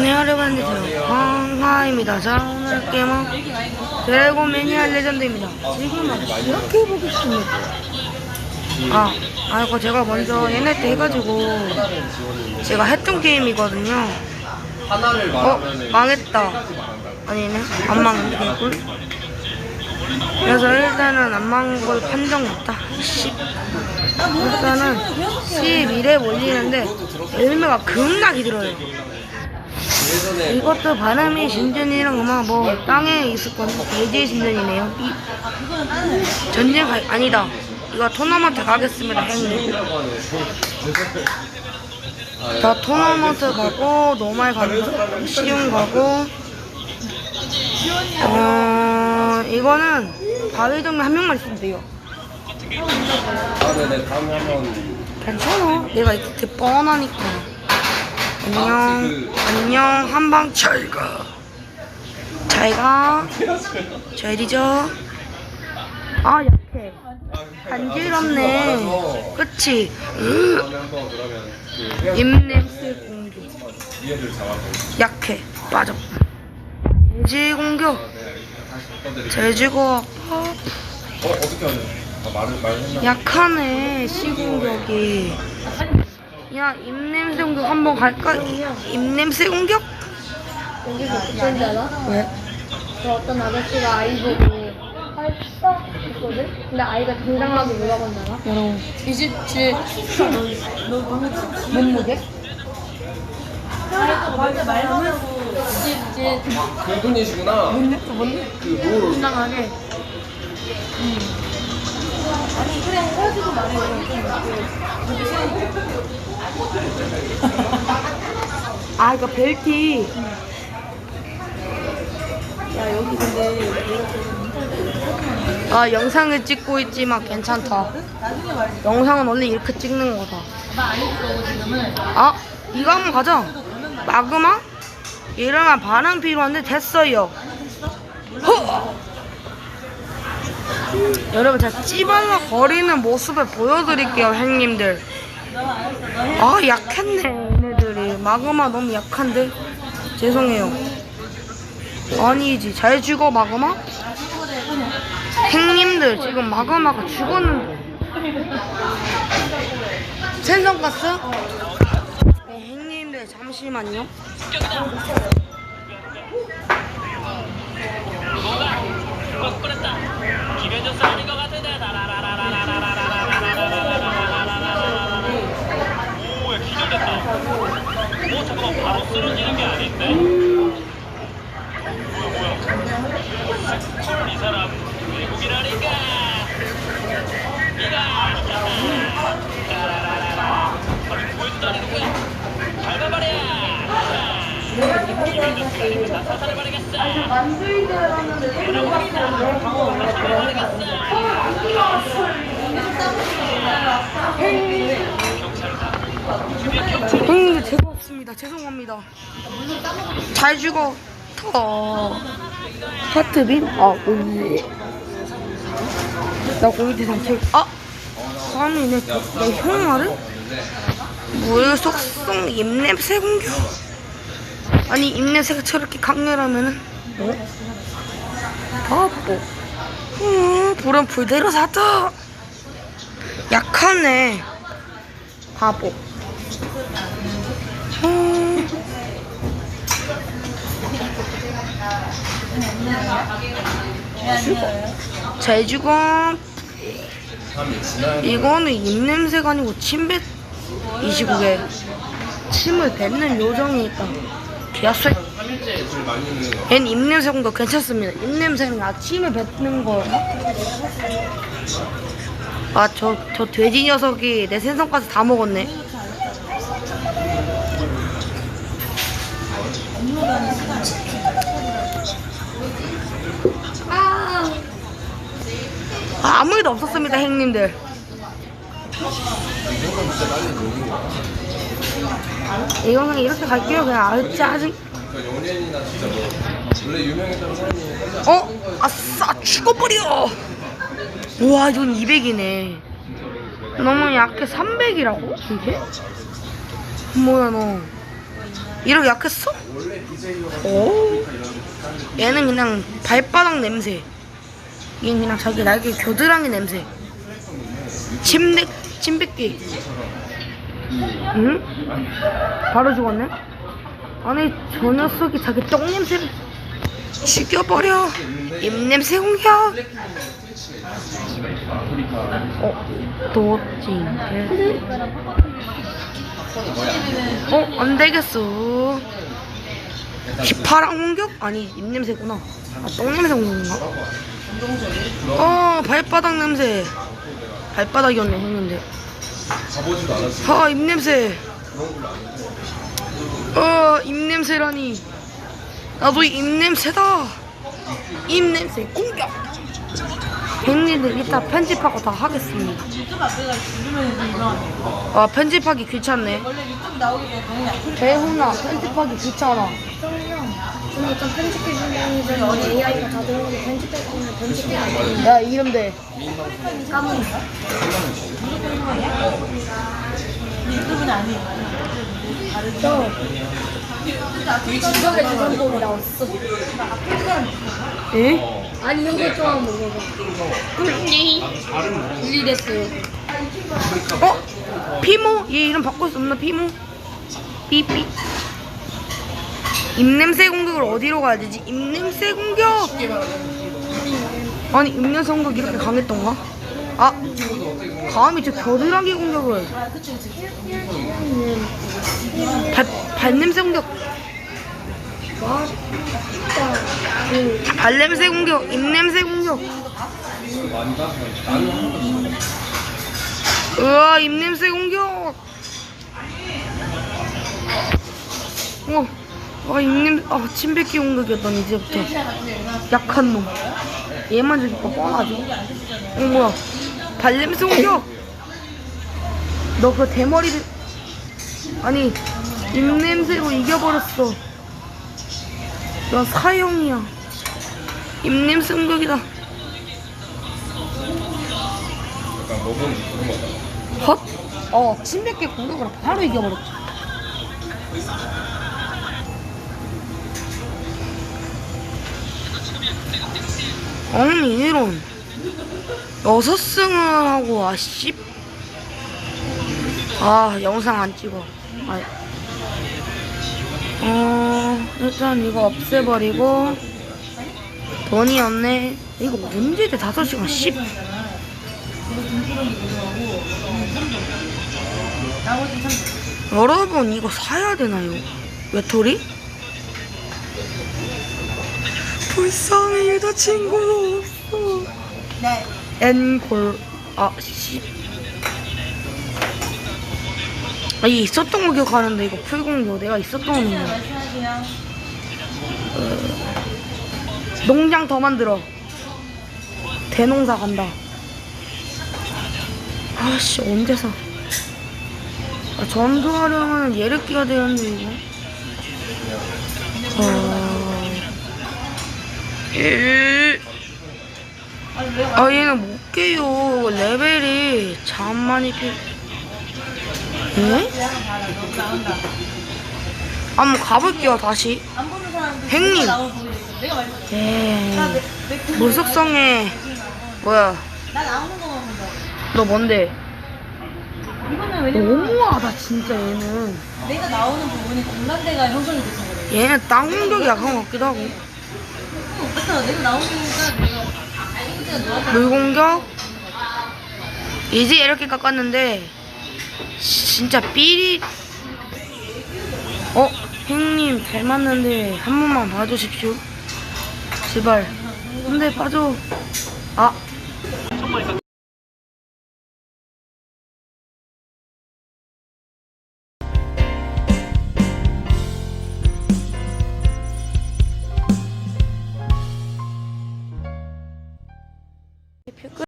네 여러분 안녕하세요 황하입니다. 자 오늘 게임은 드래곤 매니아 레전드입니다. 지금은 이렇게 해보겠습니다 아, 아 이거 제가 먼저 옛날 때 해가지고 제가 했던 게임이거든요. 어? 망했다. 아니네 안 망했네 개꿀 그래서 일단은 안 망한 걸 판정 못다. 10 일단은 11에 몰리는데 열매가 들어요 예전에 이것도 바람의 신전이랑 아마 뭐 땅에 있을 건데 대지의 신전이네요. 이 전쟁 가, 아니다. 이거 토너먼트 가겠습니다, 형님. 자, 토너먼트 가고 노말 가고 시용 가고 어 이거는 바위 정면 한 명만 있으면 돼요. 아 네네 다음에 한번 괜찮아. 내가 이렇게 뻔하니까. 안녕. 안녕. 한방 잘 가. 잘 가. 잘 잊어. 아, 약해. 간지럽네. 그치? 입냄새 공격. 약해. 빠져. 제지 공격. 했나 약하네. 시 공격이. 야, 입냄새 공격 한번 갈까? 입냄새 공격? 여기서 어쩐지 알아? 왜? 그 어떤 아저씨가 아이 보고 할까 했거든? 근데 아이가 당당하게 뭐라고 한다 뭐라고? 뒤집지 몸무게? 뒤집지 그분이시구나 그뭘 당당하게 아, 이거 벨티. 아, 영상을 찍고 있지만 괜찮다. 영상은 원래 이렇게 찍는 거다. 아, 이거 한번 가자. 마그마? 이러면 반응 필요한데 됐어요. 허! 여러분, 제가 찌발라 거리는 모습을 보여드릴게요, 형님들. 아, 약했네, 얘네들이. 마그마 너무 약한데? 죄송해요. 아니지. 잘 죽어, 마그마? 형님들, 지금 마그마가 죽었는데. 생선가스? 네, 형님들, 잠시만요. 기면조사 아닌 것 같은데. 오야 기절됐다 오 잠깐만 바로 쓰러지는 게 아닌데 뭐야 이 사람 외국이라니까 이가 아니 보여주다니 누구야 잘 가버려 기면조사 아니면 다 사살해버리겠어 형님들, 제가 없습니다. 죄송합니다. 잘 죽어. 터. 하트빔? 아, 오예. 나 공이 대상 책. 아! 아니, 내, 내 형아를? 물 속성 입냄새 공격? 아니, 입냄새가 저렇게 강렬하면은, 어? 바보. 어, 불은 불대로 사다. 약하네. 바보. 3일 지나야 이거는 입냄새가 아니고 침뱉 29개 침을 뱉는 요정이 있다 개쎄 3일째 제일 많이 있는 거얜 입냄새 공격 괜찮습니다 입냄새는 아 침을 뱉는 거 아, 저, 저 돼지 녀석이 내 생선까지 다 먹었네. 아, 아무 일도 없었습니다, 형님들. 이거는 이렇게 갈게요. 그냥 아유 짜증. 어? 아싸 죽어버려. 우와 이건 200이네. 너무 약해 300이라고? 이게? 뭐야 너? 이렇게 약했어? 오. 얘는 그냥 발바닥 냄새. 얘는 그냥 자기 날개 겨드랑이 냄새. 침대, 침뱉기. 응? 바로 죽었네? 아니, 저 녀석이 자기 똥 냄새를 죽여버려. 입냄새 공격. 어, 도찐. 어, 안 되겠어. 휘파람 공격? 아니, 입냄새구나. 아, 똥냄새 공격인가? 어, 발바닥 냄새. 발바닥이었네, 했는데. 가보지도 않았어. 아, 입냄새. 어, 입냄새라니. 나도 입냄새다. 입냄새 공격. 형님들 이따 편집하고 다 하겠습니다. 아, 편집하기 귀찮네. 배훈아, 편집하기 귀찮아. 근데 좀 편집해주는 좀 AI가 자동으로 편집해 주면 편집해주면 야, 이름 대. 까먹어. 저 지적의 주전복이 나왔어. 에? 아니 이거 좀 한번 먹어봐. 꿀리 됐어요. 어? 피모? 얘 이름 바꿀 수 없나, 피모? 삐삐. 입냄새 공격을 어디로 가야 되지? 입냄새 공격! 아니, 입냄새 공격 이렇게 강했던가? 아, 감히 저 겨드랑이 공격을. 발, 발냄새 공격. 발냄새 공격, 입냄새 공격. 으아, 입냄새 공격. 어, 와, 입냄, 아, 침뱉기 공격이었던 이제부터. 약한 놈. 얘만 저기까 뻔하지. 어, 뭐야. 발냄새 공격. 너 그 대머리를, 아니, 입냄새로 이겨버렸어. 넌 사형이야. 입냄새 공격이다. 약간 먹은 그런 거다. 헛? 어, 침뱉기 공격으로 바로 이겨버렸죠. 아니, 이런. 여섯 승을 하고, 아, 씨. 아, 영상 안 찍어. 아, 어, 일단 이거 없애버리고. 돈이 없네. 이거 언제 돼? 다섯 시간 10. 여러분 이거 사야 되나요? 외톨이? 불쌍해 여자친구 없어 네 엔골 아 씨 아 이게 있었던 거 기억하는데 이거 풀공도 내가 있었던 거 어, 농장 더 만들어 대농사 간다 아씨 언제 사 아, 전투하려면 얘를 끼야 되는데 이거. 어... 일... 아 얘는 못 깨요. 레벨이 잠 많이 필. 에? 한번 가볼게요 다시. 행님. 에. 물속성에 뭐야? 나 나오는 거만 본다. 너 뭔데? 이거는 왜냐면 너무하다 진짜 얘는. 내가 나오는 부분이 공간대가 형성이 돼서 그래. 얘는 땅 공격이 약한 것 같기도 하고. 그래서 내가 나오니까 내가 물 공격 이제 이렇게 깎았는데 진짜 삐리 어 형님 닮았는데 한 번만 봐주십시오 제발. 근데 봐줘 아